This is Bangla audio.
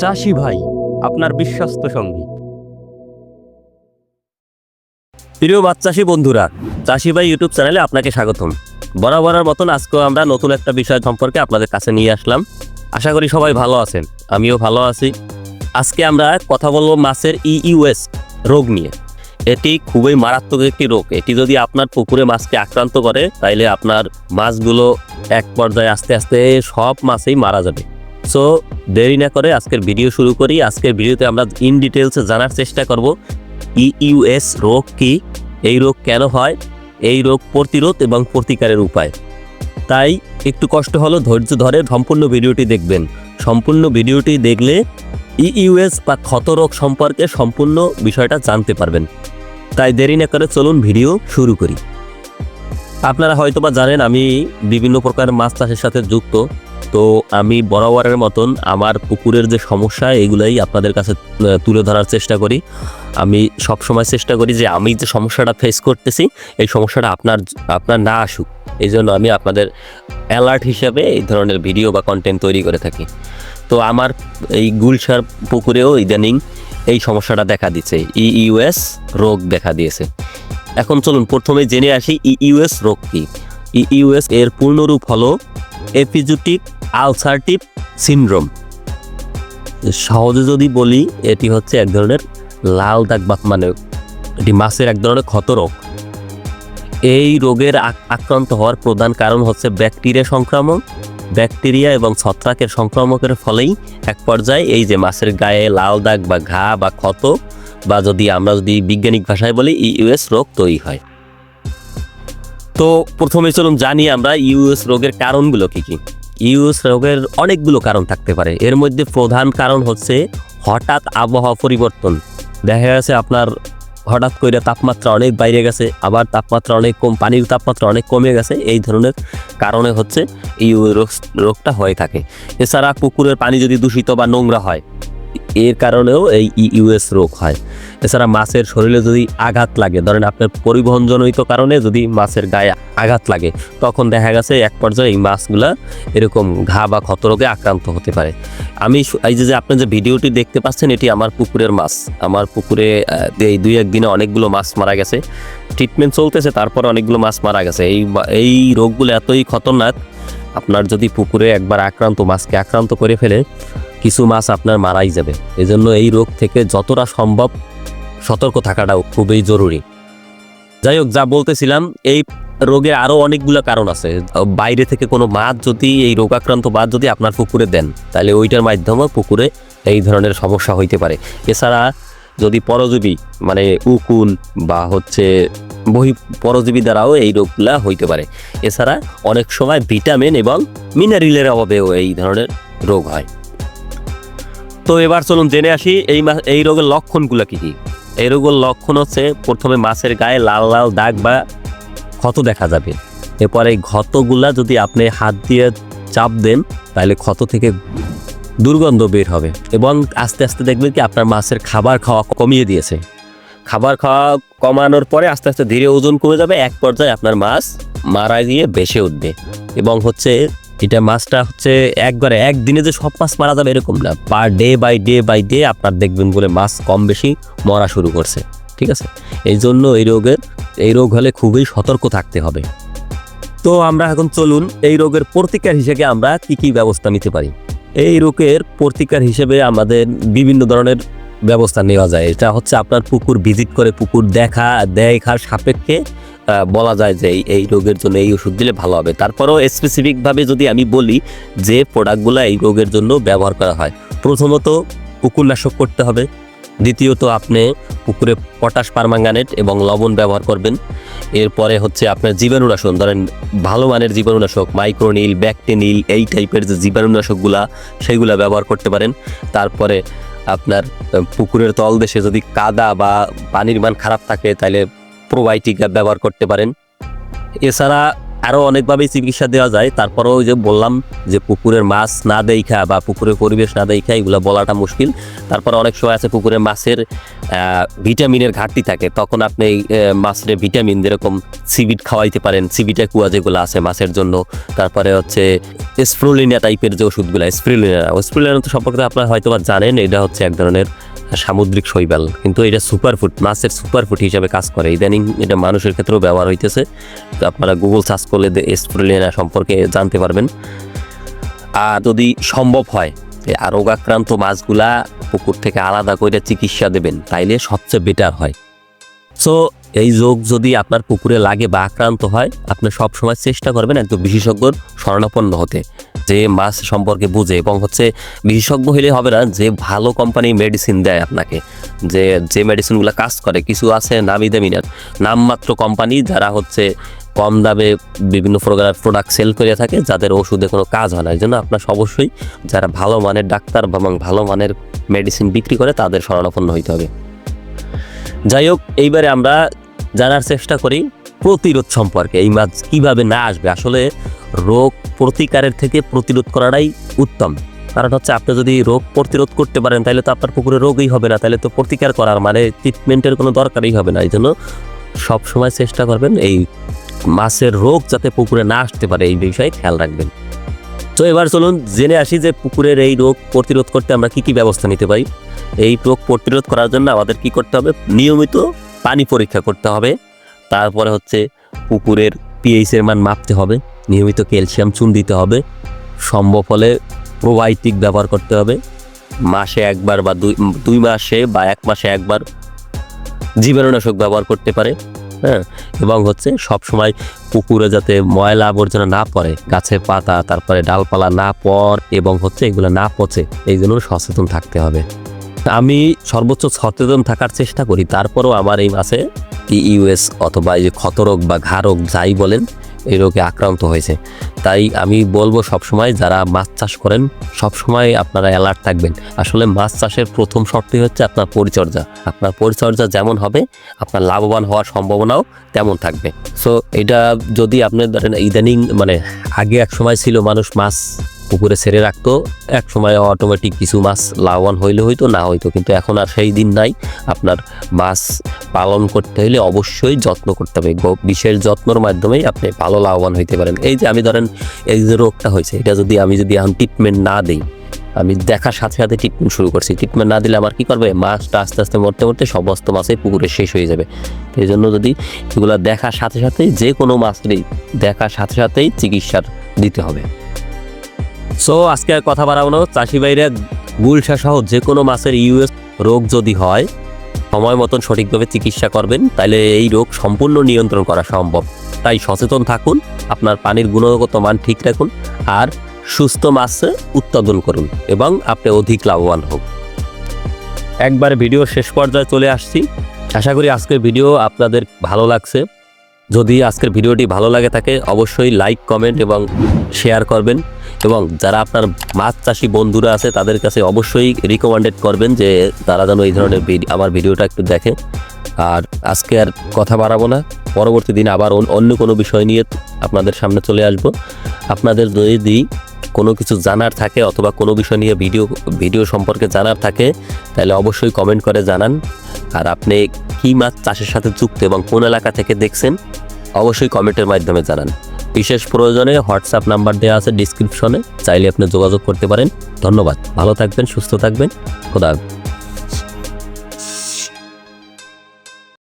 চাষি ভাই, আপনার বিশ্বস্ত সঙ্গী। প্রিয় চাষি বন্ধুরা, চাষি ভাই ইউটিউব চ্যানেলে আপনাকে স্বাগতম। বরাবরের মতন আজকেও আমরা নতুন একটা বিষয় সম্পর্কে আপনাদের কাছে নিয়ে আসলাম। আশা করি সবাই ভালো আছেন, আমিও ভালো আছি। আজকে আমরা কথা বলব মাছের ইইউএস রোগ নিয়ে। এটি খুবই মারাত্মক একটি রোগ। এটি যদি আপনার পুকুরে মাছকে আক্রান্ত করে, তাইলে আপনার মাছগুলো এক পর্যায়ে আস্তে আস্তে সব মাছেই মারা যাবে। সো দেরি না করে আজকের ভিডিও শুরু করি। আজকের ভিডিওতে আমরা ইন ডিটেলসে জানার চেষ্টা করব ইইউএস রোগ কি, এই রোগ কেন হয়, এই রোগ প্রতিরোধ এবং প্রতিকারের উপায়। তাই একটু কষ্ট হলো, ধৈর্য ধরে সম্পূর্ণ ভিডিওটি দেখবেন। সম্পূর্ণ ভিডিওটি দেখলে ইইউএস বা ক্ষত রোগ সম্পর্কে সম্পূর্ণ বিষয়টা জানতে পারবেন। তাই দেরি না করে চলুন ভিডিও শুরু করি। আপনারা হয়তোবা জানেন, আমি বিভিন্ন প্রকার মাছ চাষের সাথে যুক্ত। তো আমি বরাবরের মতন আমার পুকুরের যে সমস্যা, এগুলাই আপনাদের কাছে তুলে ধরার চেষ্টা করি। আমি সব সময় চেষ্টা করি যে আমি যে সমস্যাটা ফেস করতেছি, এই সমস্যাটা আপনার আপনার না আসুক। এই জন্য আমি আপনাদের অ্যালার্ট হিসাবে এই ধরনের ভিডিও বা কন্টেন্ট তৈরি করে থাকি। তো আমার এই গুলশার পুকুরেও ইদানিং এই সমস্যাটা দেখা দিচ্ছে। ইইউএস রোগ দেখা দিয়েছে। এখন চলুন, প্রথমে জেনে আসি ইইউএস রোগ কি। ইইউএস এর পূর্ণরূপ হলো এপিজুটিক আলসারটিভ সিনড্রোম। সহজে যদি বলি, এটি হচ্ছে এক ধরনের লাল দাগ বা মানে এটি মাছের এক ধরনের ক্ষত রোগ। এই রোগের আক্রান্ত হওয়ার প্রধান কারণ হচ্ছে ব্যাকটেরিয়া সংক্রমণ। ব্যাকটেরিয়া এবং ছত্রাকের সংক্রমকের ফলেই এক পর্যায়ে এই যে মাছের গায়ে লাল দাগ বা ঘা বা ক্ষত বা যদি আমরা যদি বৈজ্ঞানিক ভাষায় বলি ইউএস রোগ তৈরি হয়। তো প্রথমে চলুন জানি আমরা ইউএস রোগের কারণগুলো কি কি। ইউএস রোগের অনেকগুলো কারণ থাকতে পারে। এর মধ্যে প্রধান কারণ হচ্ছে হঠাৎ আবহাওয়া পরিবর্তন। দেখা গেছে আপনার হঠাৎ করে তাপমাত্রা অনেক বাইরে গেছে, আবার তাপমাত্রা অনেক কম, পানির তাপমাত্রা অনেক কমে গেছে। এই ধরনের কারণে হচ্ছে রোগ, রোগটা হয়ে থাকে। এছাড়া পুকুরের পানি যদি দূষিত বা নোংরা হয় এর কারণেও এই ইউএস রোগ হয়। এছাড়া মাছের শরীরে যদি আঘাত লাগে, ধরেন আপনার পরিবহনজনিত কারণে যদি মাছের গায়ে আঘাত লাগে, তখন দেখা গেছে এক পর্যায়ে এই মাছগুলা এরকম ঘা বা ক্ষত রোগে আক্রান্ত হতে পারে। আমি এই যে আপনি যে ভিডিওটি দেখতে পাচ্ছেন, এটি আমার পুকুরের মাছ। আমার পুকুরে এই দুই একদিনে অনেকগুলো মাছ মারা গেছে। ট্রিটমেন্ট চলতেছে, তারপরে অনেকগুলো মাছ মারা গেছে। এই এই রোগগুলো এতই খতরনাক আপনার যদি পুকুরে একবার আক্রান্ত মাছকে আক্রান্ত করে ফেলে, কিছু মাছ আপনার মারাই যাবে। এজন্য এই রোগ থেকে যতটা সম্ভব সতর্ক থাকাটাও খুবই জরুরি। যাই হোক, যা বলতেছিলাম, এই রোগের আরও অনেকগুলো কারণ আছে। বাইরে থেকে কোনো মাছ যদি, এই রোগাক্রান্ত মাছ যদি আপনার পুকুরে দেন, তাহলে ওইটার মাধ্যমে পুকুরে এই ধরনের সমস্যা হইতে পারে। এছাড়া যদি পরজীবী মানে উকুন বা হচ্ছে বহি পরজীবী দ্বারাও এই রোগগুলা হইতে পারে। এছাড়া অনেক সময় ভিটামিন এবং মিনারেলের অভাবেও এই ধরনের রোগ হয়। তো এবার চলুন জেনে আসি এই এই রোগের লক্ষণগুলো কি কি? এই রোগের লক্ষণ হচ্ছে প্রথমে মাছের গায়ে লাল লাল দাগ বা ক্ষত দেখা যাবে। এরপর এই ক্ষতগুলা যদি আপনি হাত দিয়ে চাপ দেন, তাহলে ক্ষত থেকে দুর্গন্ধ বের হবে এবং আস্তে আস্তে দেখবেন কি আপনার মাছের খাবার খাওয়া কমিয়ে দিয়েছে। খাবার খাওয়া কমানোর পরে আস্তে আস্তে ধীরে ওজন কমে যাবে, এক পর্যায়ে আপনার মাছ মারা গিয়ে বেসে উঠবে। এবং হচ্ছে এটা মাছটা হচ্ছে একবারে একদিনে যে সব মাছ মারা যাবে এরকম না। Per day by day by day আপনার দেখবেন বলে মাছ কম বেশি মরা শুরু করছে। ঠিক আছে? এই জন্য এই রোগের, এই রোগ হলে খুবই সতর্ক থাকতে হবে। তো আমরা এখন চলুন এই রোগের প্রতিকার হিসেবে আমরা কি কি ব্যবস্থা নিতে পারি? এই রোগের প্রতিকার হিসেবে আমাদের বিভিন্ন ধরনের ব্যবস্থা নেওয়া যায়। এটা হচ্ছে আপনার পুকুর ভিজিট করে পুকুর দেখা, দেখার সাপেক্ষে বলা যায় যে এই- রোগের জন্য এই ওষুধ দিলে ভালো হবে। তারপরেও স্পেসিফিকভাবে যদি আমি বলি যে প্রোডাক্টগুলো এই রোগের জন্য ব্যবহার করা হয়, প্রথমত পুকুরনাশক করতে হবে। দ্বিতীয়ত আপনি পুকুরে পটাশ পারমাঙ্গানেট এবং লবণ ব্যবহার করবেন। এরপরে হচ্ছে আপনার জীবাণুনাশক, ধরেন ভালো মানের জীবাণুনাশক মাইক্রোনিল ব্যাকটেনিল এই টাইপের যে জীবাণুনাশকগুলা সেইগুলা ব্যবহার করতে পারেন। তারপরে আপনার পুকুরের পুকুরের তলদেশে যদি কাদা বা পানির মান খারাপ থাকে তাহলে প্রোবায়োটিক ব্যবহার করতে পারেন। এছাড়া আরও অনেকভাবেই চিকিৎসা দেওয়া যায়। তারপরেও যে বললাম যে পুকুরের মাছ না দেখা বা পুকুরের পরিবেশ না দেখা এগুলো বলাটা মুশকিল। তারপরে অনেক সময় আছে পুকুরে মাছের ভিটামিনের ঘাটতি থাকে। তখন আপনি মাছের ভিটামিন যেরকম সিবিট খাওয়াইতে পারেন সিবিটা কুয়া যেগুলো আছে মাছের জন্য। তারপরে হচ্ছে স্প্রুলিনা টাইপের যে ওষুধগুলো স্প্রুলিনা স্প্রুলিনা তো সম্পর্কে আপনারা হয়তো বা জানেন, এটা হচ্ছে এক ধরনের সামুদ্রিক শৈবাল। কিন্তু এটা সুপারফুড মাছের সুপারফুড হিসাবে কাজ করে। ইদানিং এটা মানুষের ক্ষেত্রেও ব্যবহার হইতেছে। তো আপনারা গুগল সার্চ করলে স্প্রুলিনা সম্পর্কে জানতে পারবেন। আর যদি সম্ভব হয় আর রোগাক্রান্ত মাছগুলা পুকুর থেকে আলাদা করে চিকিৎসা দেবেন, তাইলে সবচেয়ে বেটার হয়। সো এই রোগ যদি আপনার পুকুরে লাগে বা আক্রান্ত হয়, আপনি সবসময় চেষ্টা করবেন একজন বিশেষজ্ঞর শরণাপন্ন হতে। যে মাছ সম্পর্কে বুঝে এবং হচ্ছে বিশেষজ্ঞ হলে হবে না যে ভালো কোম্পানি মেডিসিন দেয় আপনাকে, যে যে মেডিসিনগুলো কাজ করে, কিছু আছে নামি দামি না। নামমাত্র কোম্পানি যারা হচ্ছে কম দামে বিভিন্ন প্রোডাক্ট সেল করে থাকে, যাদের ওষুধে কোনো কাজ হয় না, এই জন্য আপনার অবশ্যই যারা ভালো মানের ডাক্তার এবং ভালো মানের মেডিসিন বিক্রি করে, তাদের শরণাপন্ন হইতে হবে। যাই হোক, এইবারে আমরা জানার চেষ্টা করি প্রতিরোধ সম্পর্কে, এই মাছ কীভাবে না আসবে? আসলে রোগ প্রতিকারের থেকে প্রতিরোধ করাটাই উত্তম। কারণ হচ্ছে আপনি যদি রোগ প্রতিরোধ করতে পারেন, তাহলে তো আপনার পুকুরে রোগই হবে না, তাহলে তো প্রতিকার করার মানে ট্রিটমেন্টের কোনো দরকারই হবে না। এই জন্য সবসময় চেষ্টা করবেন এই মাছের রোগ যাতে পুকুরে না আসতে পারে, এই বিষয়ে খেয়াল রাখবেন। তো এবার চলুন জেনে আসি যে পুকুরের এই রোগ প্রতিরোধ করতে আমরা কি কি ব্যবস্থা নিতে পারি। এই রোগ প্রতিরোধ করার জন্য আমাদের কি করতে হবে? নিয়মিত পানি পরীক্ষা করতে হবে। তারপরে হচ্ছে পুকুরের পিএইচ এর মান মাপতে হবে। নিয়মিত ক্যালসিয়াম চুন দিতে হবে। সম্ভব হলে প্রোবায়োটিক ব্যবহার করতে হবে। মাসে একবার বা দুই দুই মাসে বা এক মাসে একবার জীবাণুনাশক ব্যবহার করতে পারে হ্যাঁ? এবং হচ্ছে সব সময় পুকুরে যাতে ময়লা আবর্জনা না পড়ে গাছের পাতা, তারপরে ডালপালা না পড়, এবং হচ্ছে এগুলো না পচে, এই জন্য সচেতন থাকতে হবে। আমি সর্বোচ্চ সচেতন থাকার চেষ্টা করি। তারপরও আমার এই মাসে ইউএস অথবা এই যে ক্ষতরোগ বা ঘা রোগ যাই বলেন এই রোগে আক্রান্ত হয়েছে। তাই আমি বলব সবসময় যারা মাছ চাষ করেন, সবসময় আপনারা অ্যালার্ট থাকবেন। আসলে মাছ চাষের প্রথম শর্তই হচ্ছে আপনার পরিচর্যা। আপনার পরিচর্যা যেমন হবে, আপনার লাভবান হওয়ার সম্ভাবনাও তেমন থাকবে। সো এটা যদি আপনি ধরেন ইদানিং মানে আগে এক সময় ছিল মানুষ মাছ পুকুরে ছেড়ে রাখতো। এক সময় অটোমেটিক কিছু মাছ লাভবান হইলে হইতো, না হইতো। কিন্তু এখন আর সেই দিন নাই। আপনার মাছ পালন করতে হলে অবশ্যই যত্ন করতে হবে। বিশেষ যত্নর মাধ্যমেই আপনি ভালো লাভবান হইতে পারেন। এই যে আমি ধরেন, এই যে রোগটা হয়েছে, এটা যদি আমি যদি এখন ট্রিটমেন্ট না দিই, আমি দেখার সাথে সাথে ট্রিটমেন্ট শুরু করছি। ট্রিটমেন্ট না দিলে আমার কি করবে? মাছটা আস্তে আস্তে মরতে মরতে সমস্ত মাছই পুকুরে শেষ হয়ে যাবে। এই জন্য যদি এগুলো দেখার সাথে সাথেই যে কোনো মাছেরই দেখার সাথে সাথেই চিকিৎসার দিতে হবে। সো আজকে কথা বাড়াবো চাষি বাইরে গুলশা সহ যে কোনো মাছের ইউএস রোগ যদি হয়, সময় মতন সঠিকভাবে চিকিৎসা করবেন তাহলে এই রোগ সম্পূর্ণ নিয়ন্ত্রণ করা সম্ভব। তাই সচেতন থাকুন, আপনার পানির গুণগত মান ঠিক রাখুন, আর সুস্থ মাছ উৎপাদন করুন, এবং আপনি অধিক লাভবান হোক একবার ভিডিও শেষ পর্যায়ে চলে আসছি। আশা করি আজকের ভিডিও আপনাদের ভালো লাগছে। যদি আজকের ভিডিওটি ভালো লাগে থাকে, অবশ্যই লাইক, কমেন্ট, এবং শেয়ার করবেন। এবং যারা আপনার মাছ চাষি বন্ধুরা আছে, তাদের কাছে অবশ্যই রিকমেন্ডেড করবেন যে তারা যেন এই ধরনের আমার ভিডিওটা একটু দেখে আর আজকে আর কথা বাড়াবো না। পরবর্তী দিন আবার অন্য কোনো বিষয় নিয়ে আপনাদের সামনে চলে আসব। আপনাদের যদি কোনো কিছু জানার থাকে অথবা কোনো বিষয় নিয়ে ভিডিও ভিডিও সম্পর্কে জানার থাকে, তাহলে অবশ্যই কমেন্ট করে জানান। আর আপনি কী মাছ চাষের সাথে যুক্ত এবং কোন এলাকা থেকে দেখছেন, অবশ্যই কমেন্টের মাধ্যমে জানান। বিশেষ প্রয়োজনে হোয়াটসঅ্যাপ নাম্বার দেওয়া আছে ডিসক্রিপশনে, চাইলে আপনি যোগাযোগ করতে পারেন। ধন্যবাদ। ভালো থাকবেন, সুস্থ থাকবেন। খোদা।